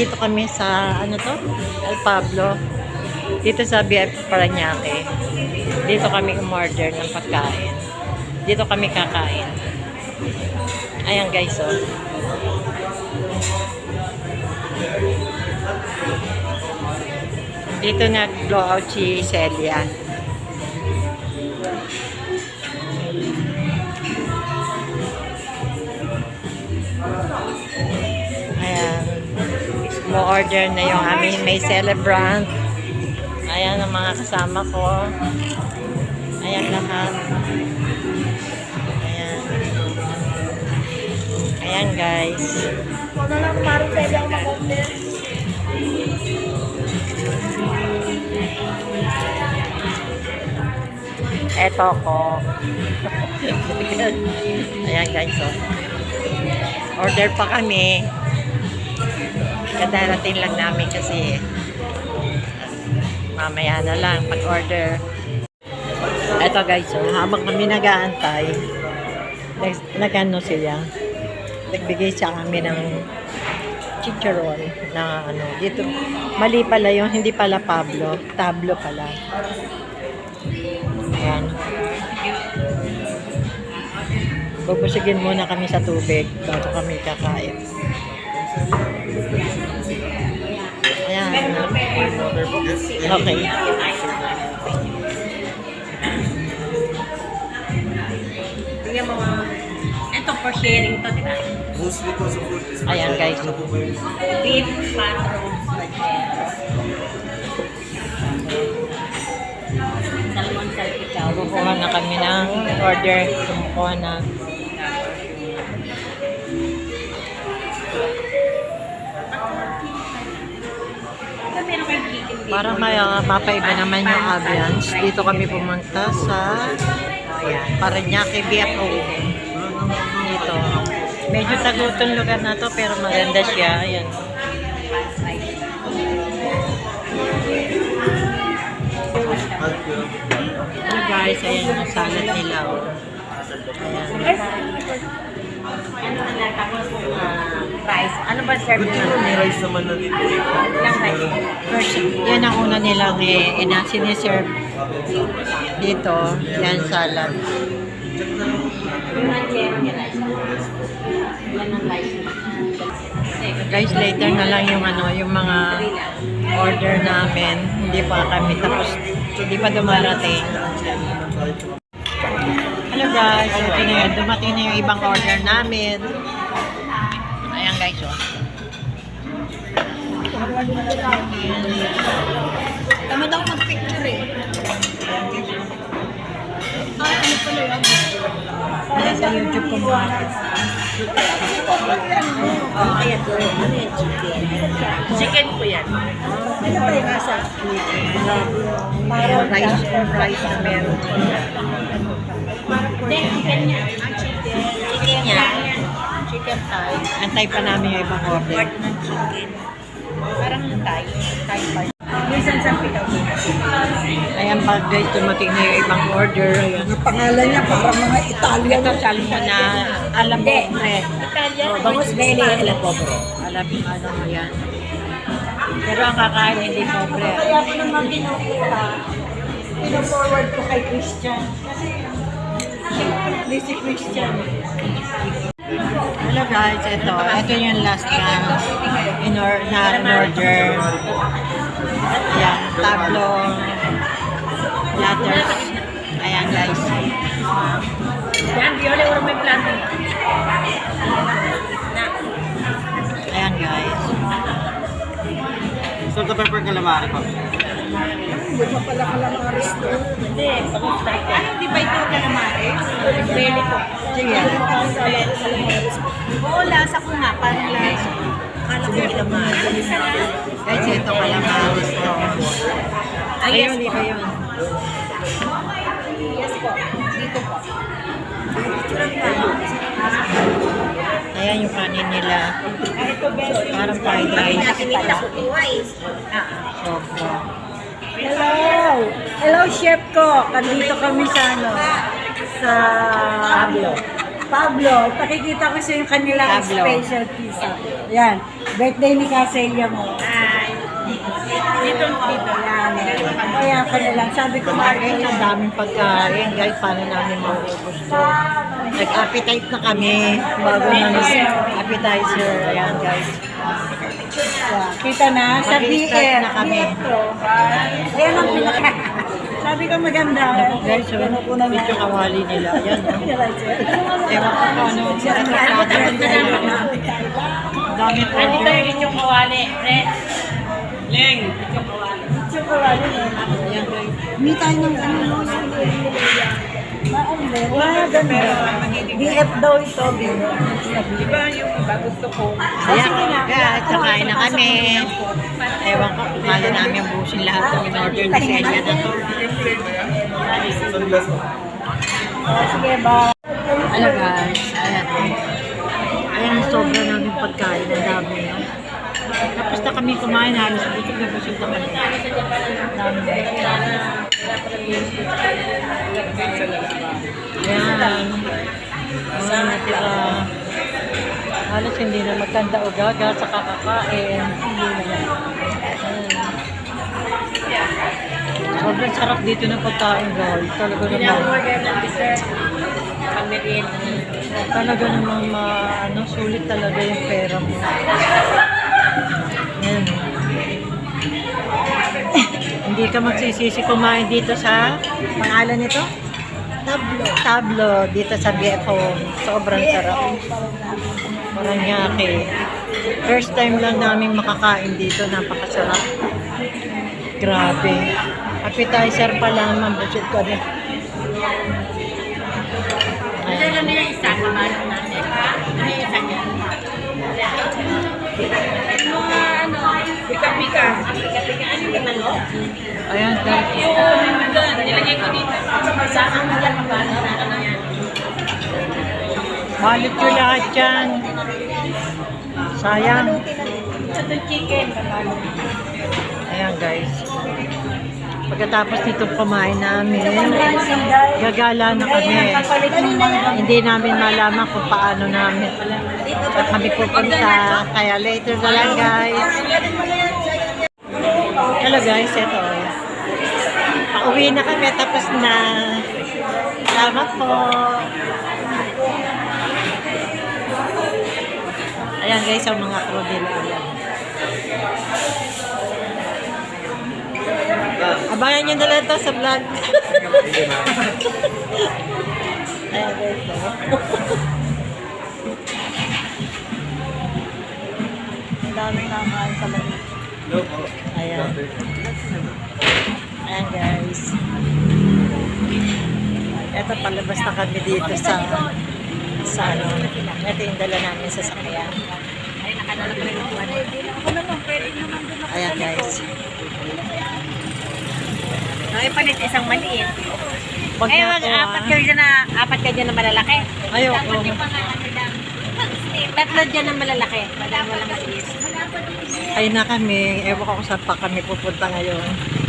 Nandito kami sa, ano to? El Pablo. Dito sa BF Paranaque. Dito kami umorder ng pagkain. Dito kami kakain. Ayan guys, oh. Dito nag-blow out si Celia. Mo-order na yung aming may celebrant. Ayan ang mga kasama ko. Ayan lahat. Ayan. Ayan guys. Ano lang, pwede ako mag-order. Eto ko. Ayan guys, oh. Order pa kami. Kadarating lang namin kasi mamaya na lang pag-order. Eto guys, oh, habang kami nag-aantay, nag- nag-ano sila, nagbigay sa amin ng chicharon na ano, dito, mali pala yung hindi pala Pablo, Tablo pala. Ayan. Bubusigin muna kami sa tubig bago kami kakain. Ayan. Okay. Tingnan mo mga... Ito for sharing to, di ba? Mostly po sa food is Ayan, guys. Beef, patro, salmon salpikaw. Kukuha na kami ng order. Kumukuha na. Para may uh, mapaiba naman yung ambience, dito kami pumunta sa ayan, Paranaque BFO. Dito. Medyo tagutong lugar na to pero maganda siya. Ayan. Ano guys, ayan yung salad nila. Ayan. Ano na lang, tapos ah, rice. Ano ba serve nyo? thing may rice naman na dito. Ilang rice? First, yan ang una nilang eh, ina, siniserve dito. Yan, salad. Guys, later na lang yung ano, yung mga order namin. Hindi pa kami tapos, hindi pa dumarating. Hello guys, ito na yun. Dumating na yung ibang order namin. Ayan guys, oh. Tama daw mag-picture eh. Ay, ano pala yun? Ayan sa YouTube ko mo. Oh, ayan. Ano yan? Chicken. Chicken po yan. Ano ba yung asa? Parang rice, rice na meron. Chicken niya. Chicken. Niya. Chicken Thai. Antay pa namin yung ibang order. Part ng chicken. Parang Thai. Thai part. Minsan sa pitaw. Ayan pa guys, dumating na yung ibang order. Ayan. Ang pangalan niya parang mga Italian. Ito salmon na alam mo. Italian. Oh, Bangus belly, alam bro. Alam mo, ano mo yan. Pero ang kakain hindi pobre. Kaya ko naman binukita. Pino-forward ko kay Christian. Kasi, hindi si Christian. Hello guys, ito. Ito yung last na in, or, na in order. Ayan, tablo. Platters. Ayan guys. Yan, di ulit may planting. Na. Ayan guys. Salt and pepper calamari po. Hindi pa pala kalamaris to. Hindi. Ay, hindi ba ito calamari? Belly ko. Sige. Oo, lasa ko nga. Parang lasa. Kala ko calamari. Guys, ito kalamaris to. Ay, yes Ayun, po. ito yun. Yes po. Dito po. Ayan yung kanin nila. Parang fried rice. Nakikita ko. Ah, Sobra. Hello! Hello, chef ko. Kandito kami sa ano? Sa Pablo. Pablo, pakikita ko sa yung kanilang Pablo. special pizza. Yan. Birthday ni Kaselia mo. Dito, dito. Yan. Kaya ka na lang. Sabi ko, Mark, ang daming pagkain, guys. Paano namin mauubos to? Nag-appetite na kami bago na appetizer. Ayan, guys. Kita na sa BF. na kami. Ayan ang pinaka. Sabi ko maganda. Guys, so, medyo kawali nila. Ayan? Ewan ko kung ano. Dami po. yung kawali, Red. Leng! Ayan, guys. Hindi tayo ng ano, Wow, ganda. BF daw ito, BF. Diba yung iba gusto ko? Ayan, guys. Nakain na kami. Ewan ko kung kala namin busin lahat ng in-order ni Celia na to. Sige, ba? Ano guys, ayan. Ayan, sobra namin pagkain. Ang dami. Tapos na kami kumain, halos busog na busog na kami. Ang dami. Ayan. Mga natira. Halos hindi na magkanda o gaga sa kakakain. Hindi na. Ayan. Sobrang sarap dito ng pagkain, guys. Talaga naman. ng dessert. Talaga namang ma, ano, sulit talaga yung pera mo. Yan. Hindi ka magsisisi kumain dito sa pangalan nito? Tablo. Tablo dito sa BFO. Sobrang sarap. Paranaque. First time lang namin makakain dito. Napakasarap. Grabe. Appetizer pa lang, ka na. Ayan. Ano yung isa? Kamalong natin. Ano yung isa niya? Mga ano, pika-pika. Pika-pika. Ano yung ano? Ayan, guys. Yung ano, nilagay ko dito. Saan mo yan mabasa na ano yan? Balot ko lahat yan. Sayang. Sa to chicken. Ayan guys. Pagkatapos nito kumain namin, gagala na kami. Hindi namin malaman kung paano namin saan kami pupunta. Kaya later na lang guys. Guys, ito. Pauwi na kami tapos na. Salamat po. Ayan guys, ang mga crew nila. Ayan. Abangan nyo na lang to sa vlog. Ayan guys. oh. Ang daming nakakaan. No po. Ayan. Ayan guys. Ito palabas na kami dito sa sa ano. Ito yung dala namin sa sakyan. Ayan guys. Ay, palit isang maliit. Pag Eh, wag, apat kayo dyan na, apat kayo dyan na malalaki. Ayoko. Tatlo dyan na malalaki. Wala mo lang maliit. Ay na kami. Ewan ko kung saan pa kami pupunta ngayon.